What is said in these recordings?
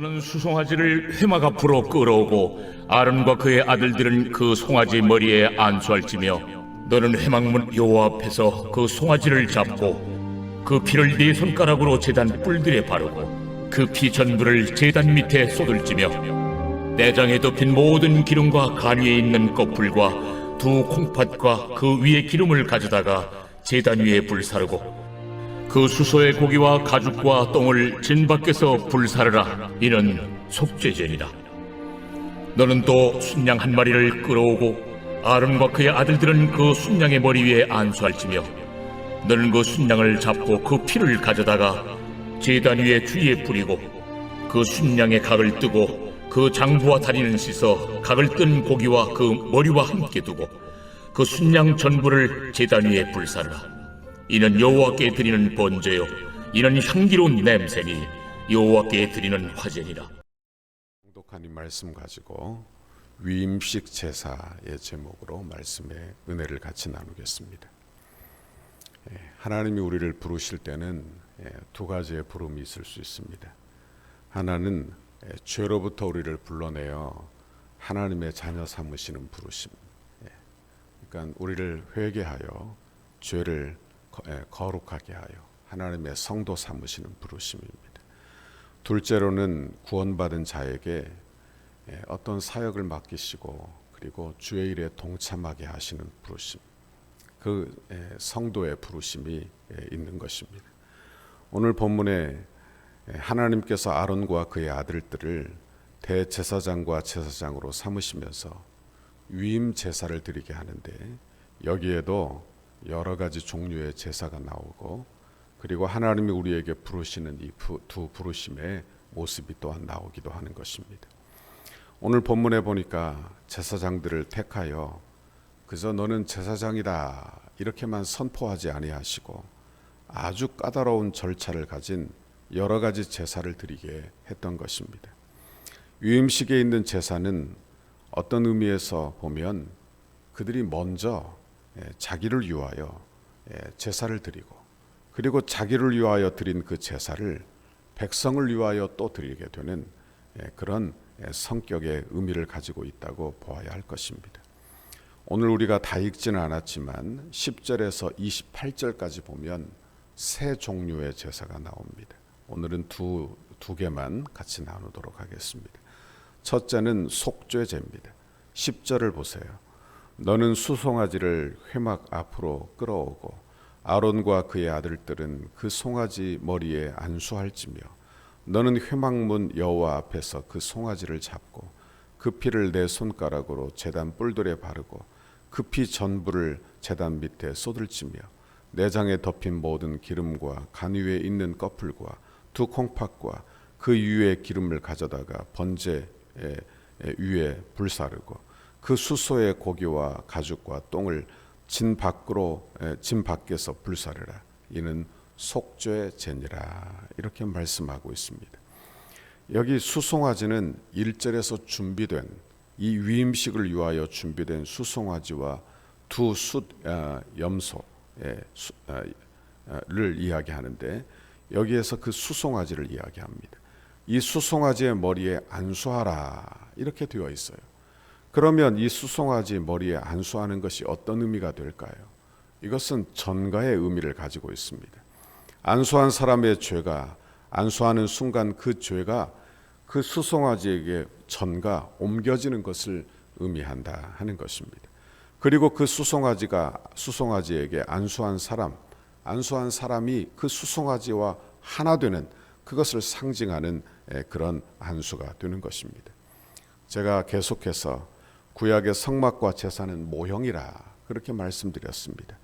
너는 수송아지를 회막 앞으로 끌어오고 아론과 그의 아들들은 그 송아지 머리에 안수할지며 너는 회막문 여호와 앞에서 그 송아지를 잡고 그 피를 네 손가락으로 제단 뿔들에 바르고 그 피 전부를 제단 밑에 쏟을지며 내장에 덮인 모든 기름과 간 위에 있는 꺼풀과 두 콩팥과 그 위에 기름을 가져다가 제단 위에 불사르고 그 수소의 고기와 가죽과 똥을 진 밖에서 불사르라. 이는 속죄제니라. 너는 또 순양 한 마리를 끌어오고 아론과 그의 아들들은 그 순양의 머리 위에 안수할지며 너는 그 순양을 잡고 그 피를 가져다가 제단 위에 주위에 뿌리고 그 순양의 각을 뜨고 그 장부와 다리는 씻어 각을 뜬 고기와 그 머리와 함께 두고 그 순양 전부를 제단 위에 불사르라 이는 여호와께 드리는 번제요 이는 향기로운 냄새니 여호와께 드리는 화제니라 독한 이 말씀 가지고 위임식 제사의 제목으로 말씀의 은혜를 같이 나누겠습니다. 예, 하나님이 우리를 부르실 때는 예, 두 가지의 부름이 있을 수 있습니다. 하나는 예, 죄로부터 우리를 불러내어 하나님의 자녀 삼으시는 부르심. 예, 그러니까 우리를 회개하여 죄를 거- 예, 거룩하게 하여 하나님의 성도 삼으시는 부르심입니다. 둘째로는 구원받은 자에게 예, 어떤 사역을 맡기시고 그리고 주의 일에 동참하게 하시는 부르심. 그 예, 성도의 부르심이 예, 있는 것입니다. 오늘 본문에 예, 하나님께서 아론과 그의 아들들을 대제사장과 제사장으로 삼으시면서 위임 제사를 드리게 하는데 여기에도 여러 가지 종류의 제사가 나오고 그리고 하나님이 우리에게 부르시는 이 두 부르심의 모습이 또한 나오기도 하는 것입니다. 오늘 본문에 보니까 제사장들을 택하여 그저 너는 제사장이다 이렇게만 선포하지 아니하시고 아주 까다로운 절차를 가진 여러 가지 제사를 드리게 했던 것입니다. 유임식에 있는 제사는 어떤 의미에서 보면 그들이 먼저 예, 자기를 위하여 예, 제사를 드리고 그리고 자기를 위하여 드린 그 제사를 백성을 위하여 또 드리게 되는 예, 그런 예, 성격의 의미를 가지고 있다고 보아야 할 것입니다. 오늘 우리가 다 읽지는 않았지만 10절에서 28절까지 보면 세 종류의 제사가 나옵니다. 오늘은 두, 두 개만 같이 나누도록 하겠습니다. 첫째는 속죄제입니다. 10절을 보세요. 너는 수송아지를 회막 앞으로 끌어오고 아론과 그의 아들들은 그 송아지 머리에 안수할지며 너는 회막문 여호와 앞에서 그 송아지를 잡고 그 피를 내 손가락으로 제단 뿔들에 바르고 그 피 전부를 제단 밑에 쏟을지며 내장에 덮인 모든 기름과 간 위에 있는 꺼풀과 두 콩팥과 그 위에 기름을 가져다가 번제 위에 불사르고 그 수소의 고기와 가죽과 똥을 진 밖으로 에, 진 밖에서 불사르라 이는 속죄 제니라 이렇게 말씀하고 있습니다. 여기 수송아지는 1절에서 준비된 이 위임식을 위하여 준비된 수송아지와 두숫 아, 염소를 아, 이야기하는데 여기에서 그 수송아지를 이야기합니다. 이 수송아지의 머리에 안수하라 이렇게 되어 있어요. 그러면 이 수송아지 머리에 안수하는 것이 어떤 의미가 될까요? 이것은 전가의 의미를 가지고 있습니다. 안수한 사람의 죄가 안수하는 순간 그 죄가 그 수송아지에게 전가 옮겨지는 것을 의미한다 하는 것입니다. 그리고 그 수송아지가 수송아지에게 안수한 사람, 안수한 사람이 그 수송아지와 하나 되는 그것을 상징하는 에, 그런 안수가 되는 것입니다. 제가 계속해서 구약의 성막과 제사는 모형이라 그렇게 말씀드렸습니다.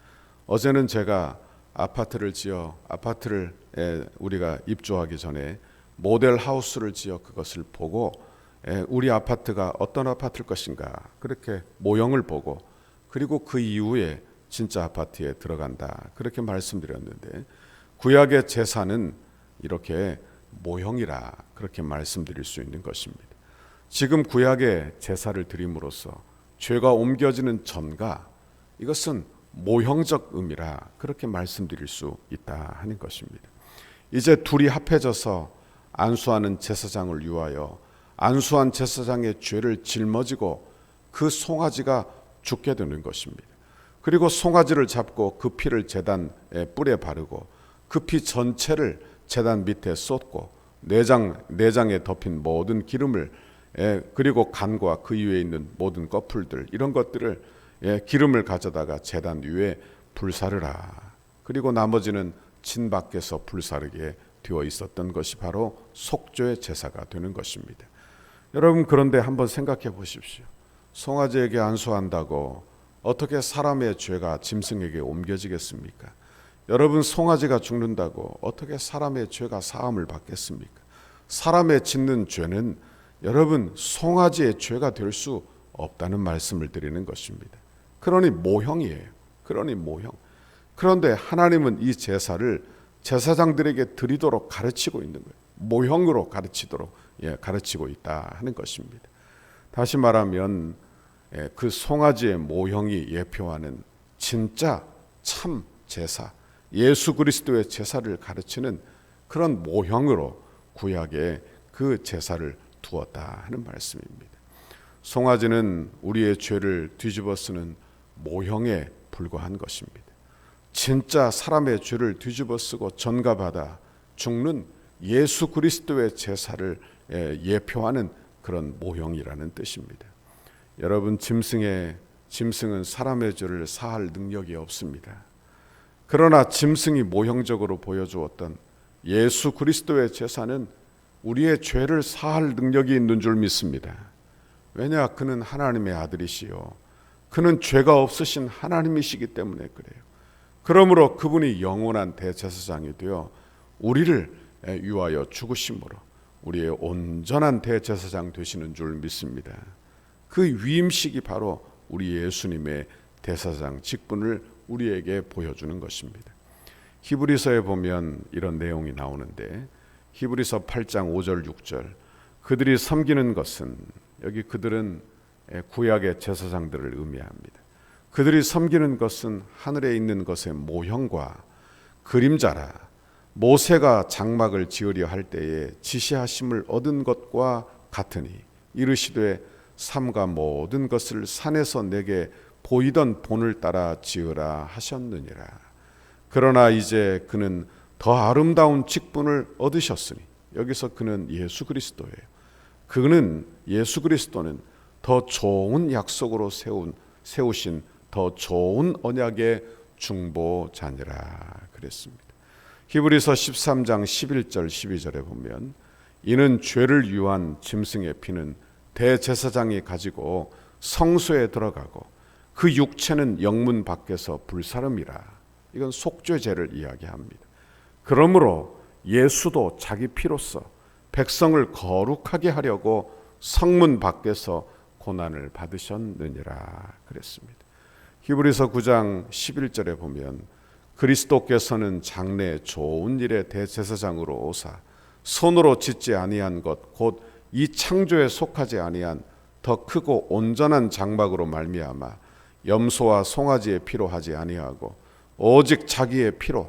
어제는 제가 아파트를 지어 아파트를 에, 우리가 입주하기 전에 모델 하우스를 지어 그것을 보고 에, 우리 아파트가 어떤 아파트일 것인가 그렇게 모형을 보고 그리고 그 이후에 진짜 아파트에 들어간다 그렇게 말씀드렸는데 구약의 제사는 이렇게 모형이라 그렇게 말씀드릴 수 있는 것입니다. 지금 구약의 제사를 드림으로써 죄가 옮겨지는 전가 이것은 모형적 의미라 그렇게 말씀드릴 수 있다 하는 것입니다. 이제 둘이 합해져서 안수하는 제사장을 위하여 안수한 제사장의 죄를 짊어지고 그 송아지가 죽게 되는 것입니다. 그리고 송아지를 잡고 그 피를 제단에 뿔에 바르고 그 피 전체를 제단 밑에 쏟고 내장 내장에 덮인 모든 기름을 예, 그리고 간과 그 위에 있는 모든 꺼풀들 이런 것들을 예, 기름을 가져다가 제단 위에 불사르라. 그리고 나머지는 진 밖에서 불사르게 되어 있었던 것이 바로 속죄의 제사가 되는 것입니다. 여러분 그런데 한번 생각해 보십시오. 송아지에게 안수한다고 어떻게 사람의 죄가 짐승에게 옮겨지겠습니까? 여러분 송아지가 죽는다고 어떻게 사람의 죄가 사함을 받겠습니까? 사람의 짓는 죄는 여러분 송아지의 죄가 될 수 없다는 말씀을 드리는 것입니다. 그러니 모형이에요. 그러니 모형. 그런데 하나님은 이 제사를 제사장들에게 드리도록 가르치고 있는 거예요. 모형으로 가르치도록 예, 가르치고 있다 하는 것입니다. 다시 말하면 예, 그 송아지의 모형이 예표하는 진짜 참 제사, 예수 그리스도의 제사를 가르치는 그런 모형으로 구약에 그 제사를 두었다 하는 말씀입니다. 송아지는 우리의 죄를 뒤집어 쓰는 모형에 불과한 것입니다. 진짜 사람의 죄를 뒤집어 쓰고 전가받아 죽는 예수 그리스도의 제사를 예, 예표하는 그런 모형이라는 뜻입니다. 여러분 짐승의 짐승은 사람의 죄를 사할 능력이 없습니다. 그러나 짐승이 모형적으로 보여주었던 예수 그리스도의 제사는 우리의 죄를 사할 능력이 있는 줄 믿습니다. 왜냐 그는 하나님의 아들이시요 그는 죄가 없으신 하나님이시기 때문에 그래요. 그러므로 그분이 영원한 대제사장이 되어 우리를 위하여 죽으심으로 우리의 온전한 대제사장 되시는 줄 믿습니다. 그 위임식이 바로 우리 예수님의 대사장 직분을 우리에게 보여주는 것입니다. 히브리서에 보면 이런 내용이 나오는데 히브리서 8장 5절 6절 그들이 섬기는 것은 여기 그들은 구약의 제사장들을 의미합니다. 그들이 섬기는 것은 하늘에 있는 것의 모형과 그림자라 모세가 장막을 지으려 할 때에 지시하심을 얻은 것과 같으니 이르시되 삼가 모든 것을 산에서 내게 보이던 본을 따라 지으라 하셨느니라. 그러나 이제 그는 더 아름다운 직분을 얻으셨으니 여기서 그는 예수 그리스도예요. 그는 예수 그리스도는 더 좋은 약속으로 세운 세우신 더 좋은 언약의 중보자니라 그랬습니다. 히브리서 13장 11절 12절에 보면 이는 죄를 위한 짐승의 피는 대제사장이 가지고 성소에 들어가고 그 육체는 영문 밖에서 불사름이라 이건 속죄죄를 이야기합니다. 그러므로 예수도 자기 피로서 백성을 거룩하게 하려고 성문 밖에서 고난을 받으셨느니라 그랬습니다. 히브리서 9장 11절에 보면 그리스도께서는 장래 좋은 일의 대제사장으로 오사 손으로 짓지 아니한 것 곧 이 창조에 속하지 아니한 더 크고 온전한 장막으로 말미암아 염소와 송아지의 피로 하지 아니하고 오직 자기의 피로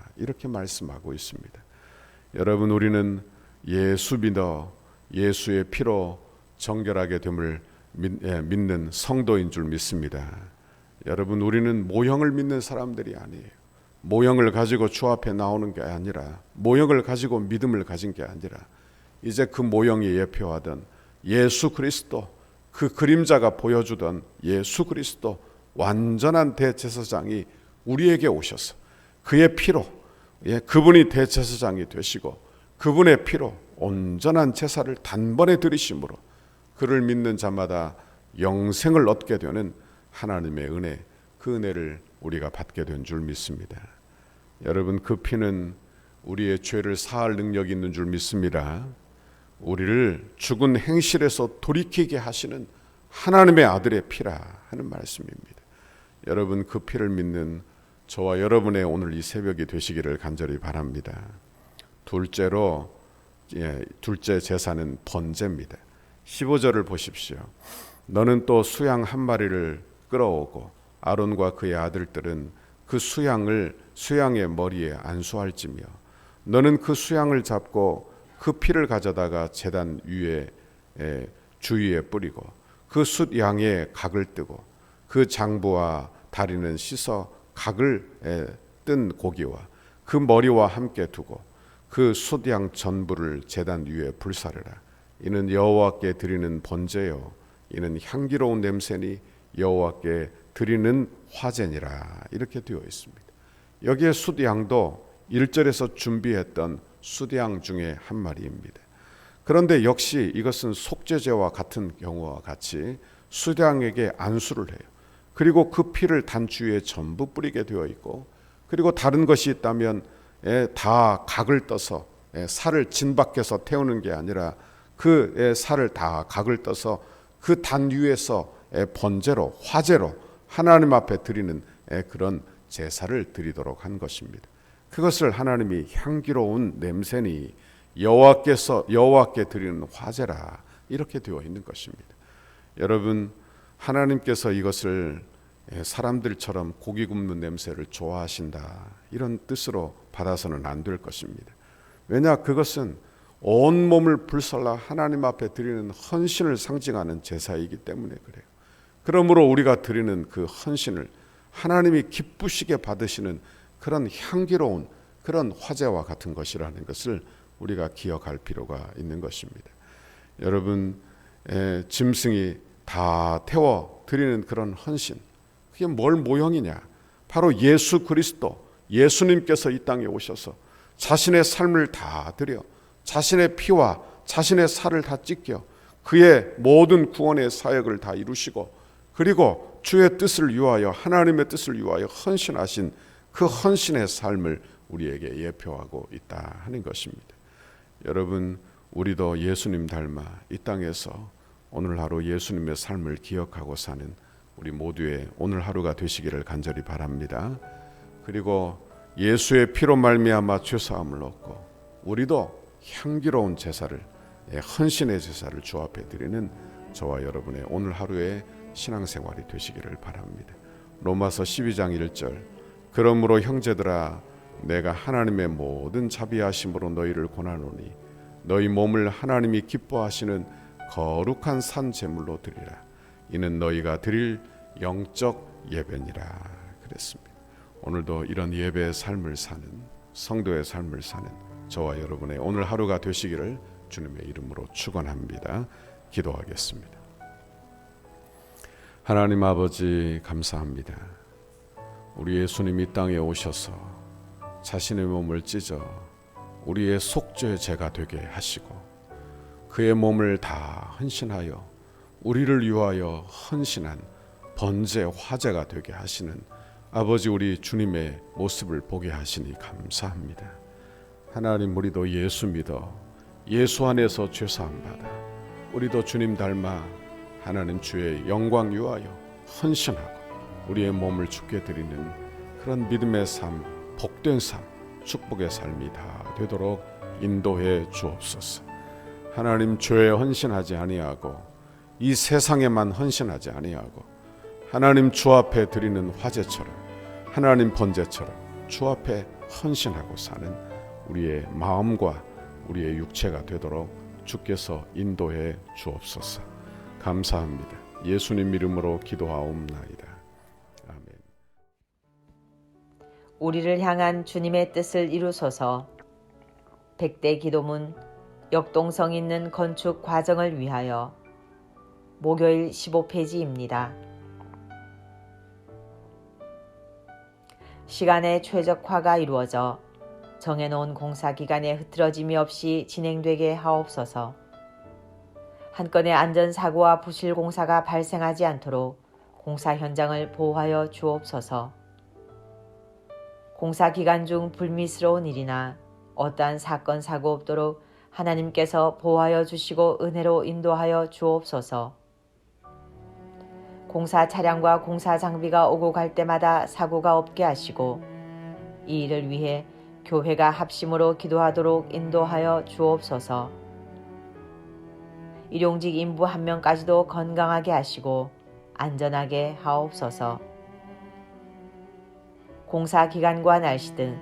이렇게 말씀하고 있습니다. 여러분 우리는 예수 믿어 예수의 피로 정결하게 됨을 예, 믿는 성도인 줄 믿습니다. 여러분 우리는 모형을 믿는 사람들이 아니에요. 모형을 가지고 주 앞에 나오는 게 아니라 모형을 가지고 믿음을 가진 게 아니라 이제 그 모형이 예표하던 예수 그리스도 그 그림자가 보여주던 예수 그리스도 완전한 대제사장이 우리에게 오셔서 그의 피로 예, 그분이 대제사장이 되시고 그분의 피로 온전한 제사를 단번에 드리심으로 그를 믿는 자마다 영생을 얻게 되는 하나님의 은혜 그 은혜를 우리가 받게 된 줄 믿습니다. 여러분 그 피는 우리의 죄를 사할 능력이 있는 줄 믿습니다. 우리를 죽은 행실에서 돌이키게 하시는 하나님의 아들의 피라 하는 말씀입니다. 여러분 그 피를 믿는 저와 여러분의 오늘 이 새벽이 되시기를 간절히 바랍니다. 둘째로 예, 둘째 제사는 번제입니다. 15절을 보십시오. 너는 또 수양 한 마리를 끌어오고 아론과 그의 아들들은 그 수양을 수양의 머리에 안수할지며 너는 그 수양을 잡고 그 피를 가져다가 제단 위에 에, 주위에 뿌리고 그 숫 양의 각을 뜨고 그 장부와 다리는 씻어 각을 에, 뜬 고기와 그 머리와 함께 두고 그 숫양 전부를 제단 위에 불사르라 이는 여호와께 드리는 번제요 이는 향기로운 냄새니 여호와께 드리는 화제니라 이렇게 되어 있습니다. 여기에 숫양도 1절에서 준비했던 숫양 중에 한 마리입니다. 그런데 역시 이것은 속죄제와 같은 경우와 같이 숫양에게 안수를 해요. 그리고 그 피를 단추에 전부 뿌리게 되어 있고 그리고 다른 것이 있다면 예, 다 각을 떠서 예, 살을 진 밖에서 태우는 게 아니라 그 예, 살을 다 각을 떠서 그 단 위에서 예, 번제로 화제로 하나님 앞에 드리는 예, 그런 제사를 드리도록 한 것입니다. 그것을 하나님이 향기로운 냄새니 여호와께서 여호와께 드리는 화제라 이렇게 되어 있는 것입니다. 여러분 하나님께서 이것을 예, 사람들처럼 고기 굽는 냄새를 좋아하신다 이런 뜻으로 받아서는 안 될 것입니다. 왜냐 그것은 온 몸을 불살라 하나님 앞에 드리는 헌신을 상징하는 제사이기 때문에 그래요. 그러므로 우리가 드리는 그 헌신을 하나님이 기쁘시게 받으시는 그런 향기로운 그런 화제와 같은 것이라는 것을 우리가 기억할 필요가 있는 것입니다. 여러분 에, 짐승이 다 태워 드리는 그런 헌신 그게 뭘 모형이냐? 바로 예수 그리스도 예수님께서 이 땅에 오셔서 자신의 삶을 다 드려 자신의 피와 자신의 살을 다 찢겨 그의 모든 구원의 사역을 다 이루시고 그리고 주의 뜻을 위하여 하나님의 뜻을 위하여 헌신하신 그 헌신의 삶을 우리에게 예표하고 있다 하는 것입니다. 여러분 우리도 예수님 닮아 이 땅에서 오늘 하루 예수님의 삶을 기억하고 사는 우리 모두의 오늘 하루가 되시기를 간절히 바랍니다. 그리고 예수의 피로 말미암아 죄 사함을 얻고 우리도 향기로운 제사를 예, 헌신의 제사를 주 앞에 드리는 저와 여러분의 오늘 하루의 신앙생활이 되시기를 바랍니다. 로마서 12장 1절 그러므로 형제들아 내가 하나님의 모든 자비하심으로 너희를 권하노니 너희 몸을 하나님이 기뻐하시는 거룩한 산 제물로 드리라 이는 너희가 드릴 영적 예배니라 그랬습니다. 오늘도 이런 예배의 삶을 사는 성도의 삶을 사는 저와 여러분의 오늘 하루가 되시기를 주님의 이름으로 축원합니다. 기도하겠습니다. 하나님 아버지 감사합니다. 우리 예수님이 땅에 오셔서 자신의 몸을 찢어 우리의 속죄 제가 되게 하시고 그의 몸을 다 헌신하여 우리를 위하여 헌신한 번제 화제가 되게 하시는 아버지 우리 주님의 모습을 보게 하시니 감사합니다. 하나님 우리도 예수 믿어 예수 안에서 죄 사함 받아 우리도 주님 닮아 하나님 주의 영광 위하여 헌신하고 우리의 몸을 죽게 드리는 그런 믿음의 삶, 복된 삶, 축복의 삶이 다 되도록 인도해 주옵소서. 하나님 죄에 헌신하지 아니하고 이 세상에만 헌신하지 아니하고 하나님 주 앞에 드리는 화제처럼 하나님 번제처럼 주 앞에 헌신하고 사는 우리의 마음과 우리의 육체가 되도록 주께서 인도해 주옵소서. 감사합니다. 예수님 이름으로 기도하옵나이다. 아멘. 우리를 향한 주님의 뜻을 이루소서. 백대 기도문 역동성 있는 건축 과정을 위하여 목요일 15페이지입니다. 시간의 최적화가 이루어져 정해놓은 공사 기간에 흐트러짐이 없이 진행되게 하옵소서. 한 건의 안전사고와 부실 공사가 발생하지 않도록 공사 현장을 보호하여 주옵소서. 공사 기간 중 불미스러운 일이나 어떠한 사건 사고 없도록 하나님께서 보호하여 주시고 은혜로 인도하여 주옵소서. 공사 차량과 공사 장비가 오고 갈 때마다 사고가 없게 하시고 이 일을 위해 교회가 합심으로 기도하도록 인도하여 주옵소서. 일용직 인부 한 명까지도 건강하게 하시고 안전하게 하옵소서. 공사 기간과 날씨 등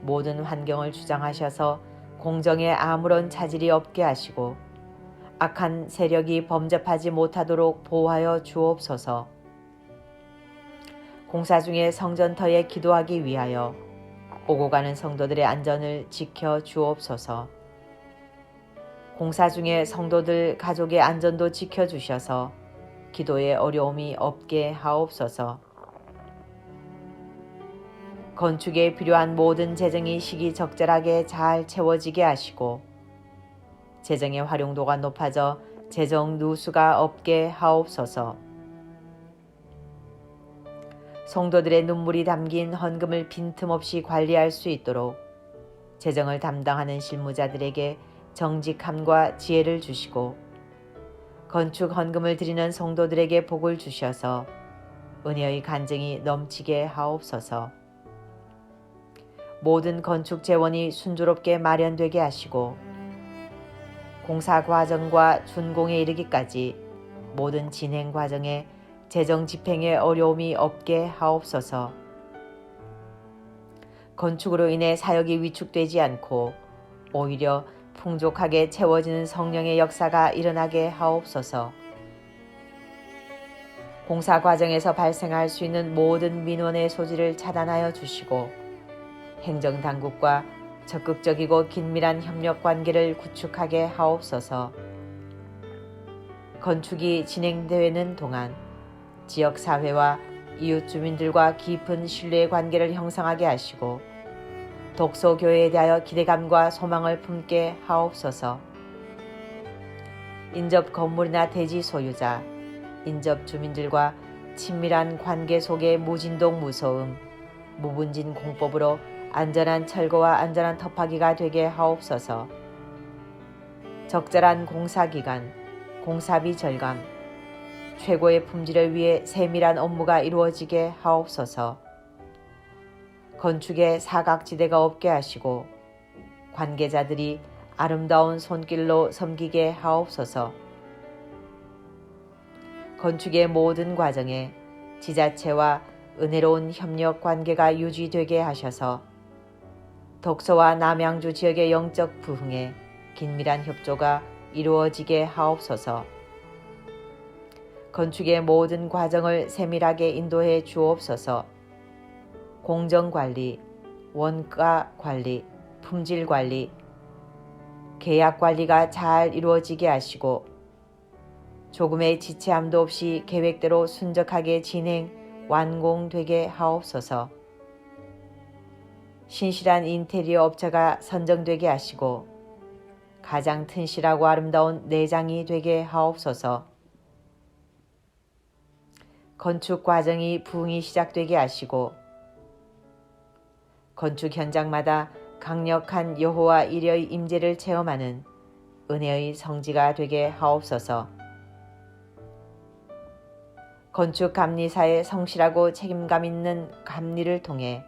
모든 환경을 주장하셔서 공정에 아무런 차질이 없게 하시고 악한 세력이 범접하지 못하도록 보호하여 주옵소서. 공사 중에 성전터에 기도하기 위하여 오고 가는 성도들의 안전을 지켜 주옵소서. 공사 중에 성도들 가족의 안전도 지켜 주셔서 기도에 어려움이 없게 하옵소서. 건축에 필요한 모든 재정이 시기적절하게 잘 채워지게 하시고 재정의 활용도가 높아져 재정 누수가 없게 하옵소서. 성도들의 눈물이 담긴 헌금을 빈틈없이 관리할 수 있도록 재정을 담당하는 실무자들에게 정직함과 지혜를 주시고 건축 헌금을 드리는 성도들에게 복을 주셔서 은혜의 간증이 넘치게 하옵소서. 모든 건축 재원이 순조롭게 마련되게 하시고 공사 과정과 준공에 이르기까지 모든 진행 과정에 재정 집행에 어려움이 없게 하옵소서. 건축으로 인해 사역이 위축되지 않고 오히려 풍족하게 채워지는 성령의 역사가 일어나게 하옵소서. 공사 과정에서 발생할 수 있는 모든 민원의 소지를 차단하여 주시고 행정당국과 적극적이고 긴밀한 협력 관계를 구축하게 하옵소서. 건축이 진행되는 동안 지역 사회와 이웃 주민들과 깊은 신뢰의 관계를 형성하게 하시고 독소 교회에 대하여 기대감과 소망을 품게 하옵소서. 인접 건물이나 대지 소유자, 인접 주민들과 친밀한 관계 속의 무진동 무소음, 무분진 공법으로 안전한 철거와 안전한 터파기가 되게 하옵소서. 적절한 공사 기간, 공사비 절감, 최고의 품질을 위해 세밀한 업무가 이루어지게 하옵소서. 건축에 사각지대가 없게 하시고 관계자들이 아름다운 손길로 섬기게 하옵소서. 건축의 모든 과정에 지자체와 은혜로운 협력 관계가 유지되게 하셔서 독서와 남양주 지역의 영적 부흥에 긴밀한 협조가 이루어지게 하옵소서. 건축의 모든 과정을 세밀하게 인도해 주옵소서. 공정 관리, 원가 관리, 품질 관리, 계약 관리가 잘 이루어지게 하시고 조금의 지체함도 없이 계획대로 순적하게 진행 완공되게 하옵소서. 신실한 인테리어 업체가 선정되게 하시고 가장 튼실하고 아름다운 내장이 되게 하옵소서. 건축 과정이 부흥이 시작되게 하시고 건축 현장마다 강력한 여호와 일의 임재를 체험하는 은혜의 성지가 되게 하옵소서. 건축 감리사의 성실하고 책임감 있는 감리를 통해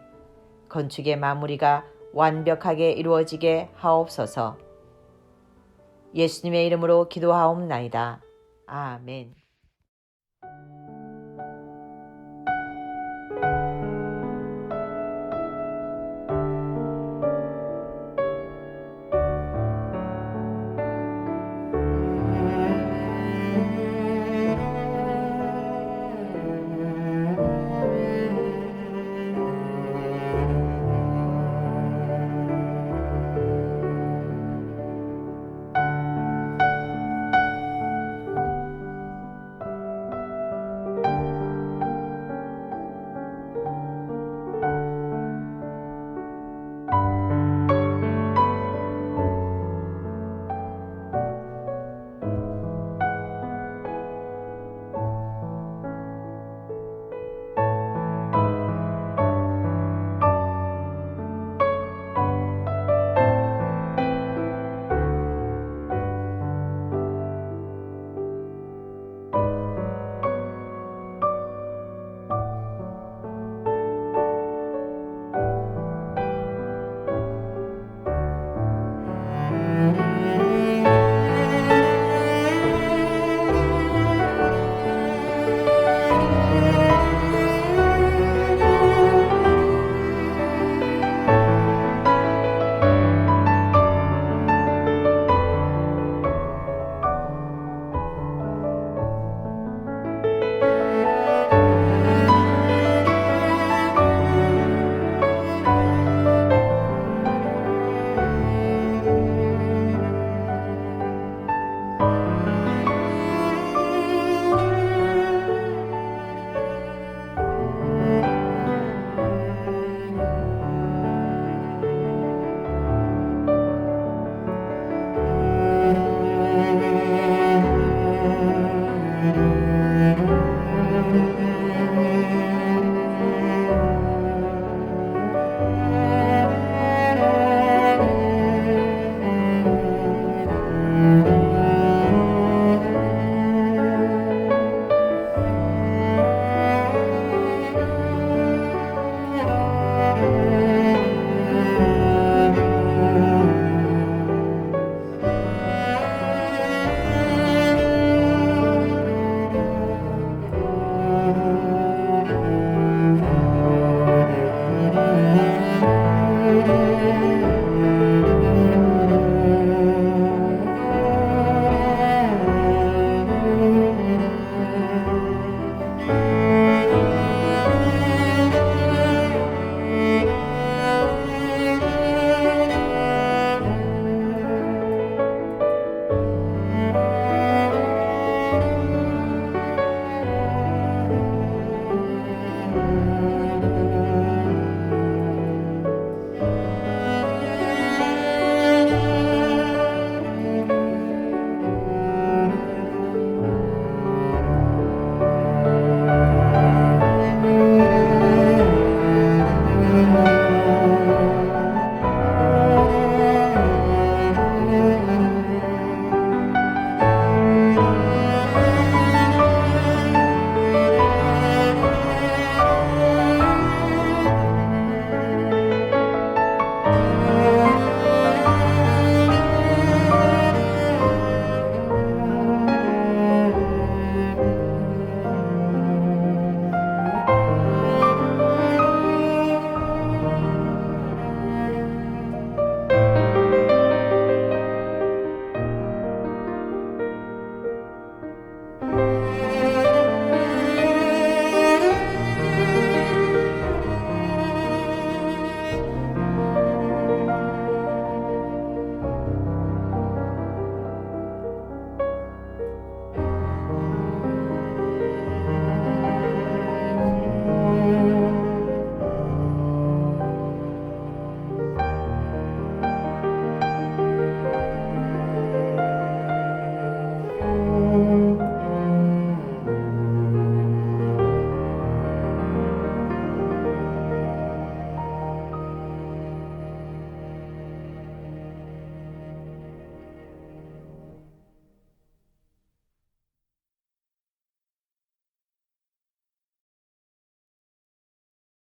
건축의 마무리가 완벽하게 이루어지게 하옵소서. 예수님의 이름으로 기도하옵나이다. 아멘.